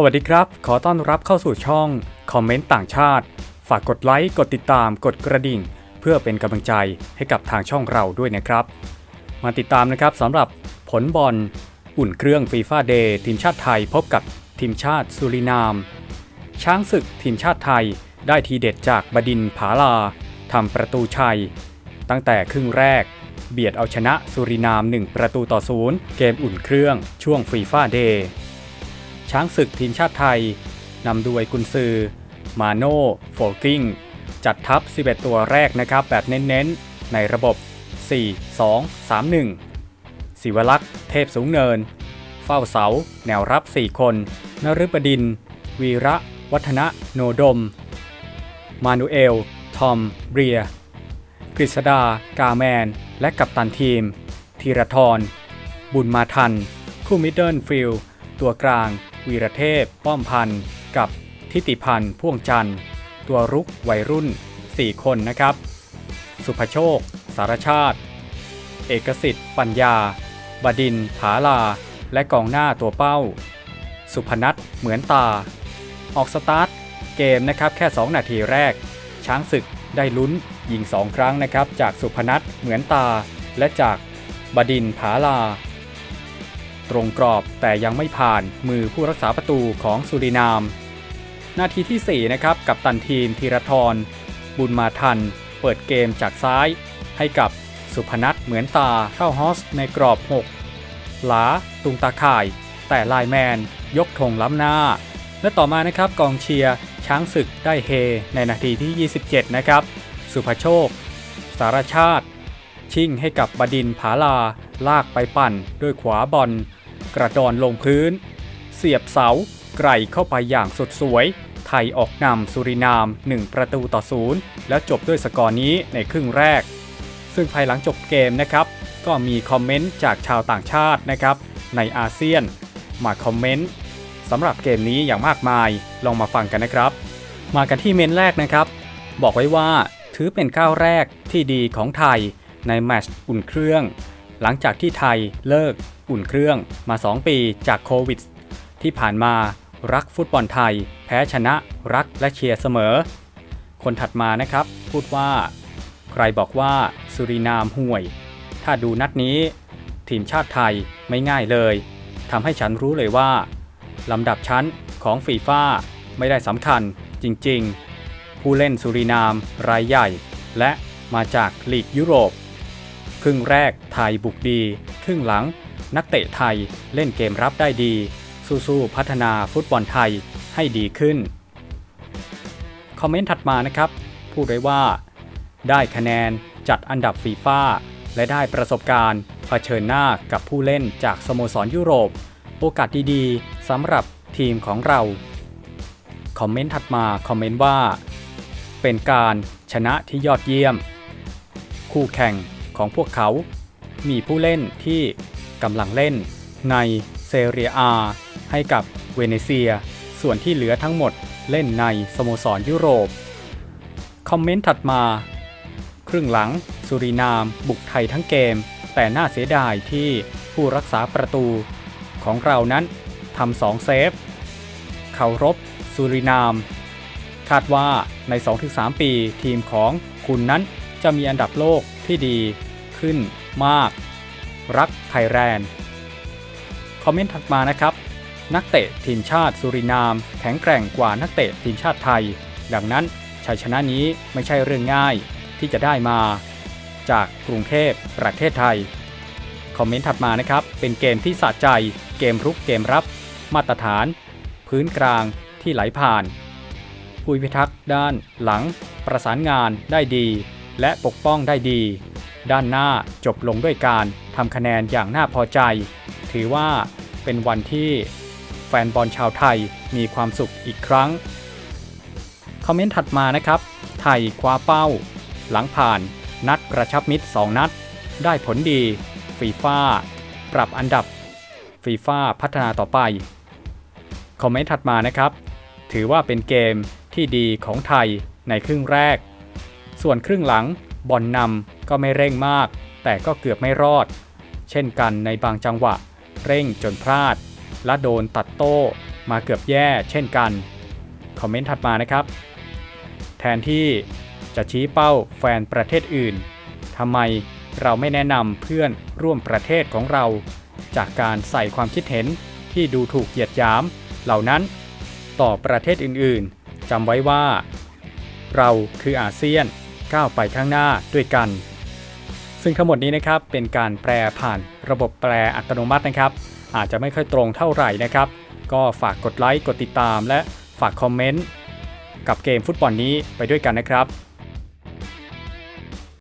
สวัสดีครับ ขอต้อนรับเข้าสู่ช่องคอมเมนต์ต่างชาติ ฝากกดไลค์ กดติดตาม กดกระดิ่ง เพื่อเป็นกำลังใจให้กับทางช่องเราด้วยนะครับ มาติดตามนะครับสำหรับผลบอลอุ่นเครื่องฟีฟ่าเดย์ทีมชาติไทยพบกับทีมชาติสุรินาม ช้างศึกทีมชาติไทยได้ทีเด็ดจากบดินผาลาทำประตูชัย ตั้งแต่ครึ่งแรก เบียดเอาชนะสุรินาม 1 ประตูต่อศูนย์เกมอุ่นเครื่องช่วงฟีฟ่าเดย์ ช้างศึกทีมชาติไทยนำโดยกุนซือ มาโน่โฟลกิ้ง จัดทัพ 11 ตัวแรกนะครับ แบบเน้นๆ ในระบบ 4 2 3 1 ศิวลักษ์เทพสูงเนิน เฝ้าเสา แนวรับ 4 คนนฤบดิน วีระ วัฒนะ โนดม มานูเอล ทอม เบียกฤษดา กาแมน และกัปตันทีมธีรทร บุญมาทัน คู่มิดเดิลฟิล ตัวกลาง วีรเทพ ป้อมพันธ์กับทิติพันธ์พ่วงจันทร์ ตัวรุกวัยรุ่น 4 คนนะครับ สุภโชค สารชาติ เอกสิทธิ์ ปัญญา บดินผาลา และกองหน้าตัวเป้า สุพนัทเหมือนตา ออกสตาร์ท เกมนะครับแค่ 2 นาทีแรก ช้างศึกได้ลุ้นยิง 2 ครั้งนะครับ จากสุพนัทเหมือนตา และจากบดินผาลา ตรงกรอบแต่ยังไม่ผ่านมือผู้รักษาประตูของสุรินาม นาทีที่ 4 นะครับ กับตันทีมธีรทร บุญมาทัน เปิดเกมจากซ้าย ให้กับสุพนัทเหมือนตาเข้าฮอสในกรอบ 6 หลาตุงตาข่าย แต่ไลแมน ยกธงล้ำหน้า และต่อมานะครับกองเชียร์ช้างศึกได้เฮในนาทีที่ 27 นะครับ สุภโชค สารชาติ ชิ่งให้กับบดินผาลาลากไปปั่นด้วยขวาบอล กระดอนลงพื้น เสียบเสาไกลเข้าไปอย่างสุดสวย ไทยออกนำสุรินาม 1 ประตูต่อศูนย์แล้วจบด้วยสกอร์นี้ในครึ่งแรก ซึ่งภายหลังจบเกมนะครับ ก็มีคอมเมนต์จากชาวต่างชาตินะครับ ในอาเซียน มาคอมเมนต์สำหรับเกมนี้อย่างมากมายลองมาฟังกันนะครับ มากันที่เมนต์แรกนะครับ บอกไว้ว่าถือเป็นก้าวแรกที่ดีของไทยในแมตช์อุ่นเครื่อง หลังจากที่ไทยเลิกอุ่นเครื่องมา 2 ปีจากโควิด ที่ผ่านมารักฟุตบอลไทย แพ้ชนะรักและเชียร์เสมอ คนถัดมานะครับ พูดว่า ใครบอกว่าสุรินามห่วย ถ้าดูนัดนี้ ทีมชาติไทยไม่ง่ายเลยทำให้ฉันรู้เลยว่าลำดับชั้นของฟีฟ่าไม่ได้สำคัญจริง ๆ ผู้เล่นสุรินามรายใหญ่ และมาจากลีกยุโรป ครึ่งแรกไทยบุกดี ครึ่งหลัง นักเตะไทยเล่นเกมรับได้ดี สู้ๆพัฒนาฟุตบอลไทยให้ดีขึ้น คอมเมนต์ถัดมานะครับ พูดไว้ว่า ได้คะแนนจัดอันดับฟีฟ่าและได้ประสบการณ์เผชิญหน้ากับผู้เล่นจากสโมสรยุโรป โอกาสดีๆสำหรับทีมของเรา คอมเมนต์ถัดมาคอมเมนต์ว่า เป็นการชนะที่ยอดเยี่ยม คู่แข่ง ของพวกเขา มีผู้เล่นที่กำลังเล่นในเซเรียอาให้กับเวเนเซีย ส่วนที่เหลือทั้งหมดเล่นในสโมสรยุโรป คอมเมนต์ถัดมา ครึ่งหลัง สุรินาม บุกไทยทั้งเกม แต่น่าเสียดายที่ผู้รักษาประตูของเรานั้นทำสองเซฟเคารพสุรินาม คาดว่าใน 2-3 ปีทีมของคุณนั้นจะมีอันดับโลกที่ดี ขึ้นมาก รักไทยแลนด์ คอมเมนต์ถัดมานะครับ นักเตะทีมชาติสุรินาม แข็งแกร่งกว่านักเตะทีมชาติไทย ดังนั้นชัยชนะนี้ไม่ใช่เรื่องง่ายที่จะได้มา จากกรุงเทพประเทศไทย คอมเมนต์ถัดมานะครับ เป็นเกมที่สะใจ เกมรุกเกมรับ มาตรฐาน พื้นกลางที่ไหลผ่านผู้พิทักษ์ด้านหลังประสานงานได้ดี และปกป้องได้ดี ด้านหน้าจบลงด้วยการทำคะแนนอย่างน่าพอใจ ถือว่าเป็นวันที่แฟนบอลชาวไทยมีความสุขอีกครั้ง คอมเมนต์ถัดมานะครับ ไทยคว้าเป้า หลังผ่านนัดกระชับมิตร 2 นัด ได้ผลดีฟีฟ่าปรับอันดับฟีฟ่าพัฒนาต่อไป คอมเมนต์ถัดมานะครับ ถือว่าเป็นเกมที่ดีของไทยในครึ่งแรก ส่วนครึ่งหลัง บอลนำก็ไม่เร่งมาก แต่ก็เกือบไม่รอด เช่นกันในบางจังหวะ เร่งจนพลาด และโดนตัดโต้มาเกือบแย่เช่นกัน คอมเมนต์ถัดมานะครับ แทนที่จะชี้เป้าแฟนประเทศอื่นทำไมเราไม่แนะนำเพื่อนร่วมประเทศของเรา จากการใส่ความคิดเห็นที่ดูถูกเหยียดหยามเหล่านั้น ต่อประเทศอื่นๆจำไว้ว่า เราคืออาเซียน ก้าวไปข้างหน้าด้วยกัน ซึ่งทั้งหมดนี้นะครับเป็นการแปลผ่านระบบแปลอัตโนมัตินะครับ อาจจะไม่ค่อยตรงเท่าไหร่นะครับ ก็ฝากกดไลค์กดติดตาม และฝากคอมเมนต์กับเกมฟุตบอลนี้ไปด้วยกันนะครับ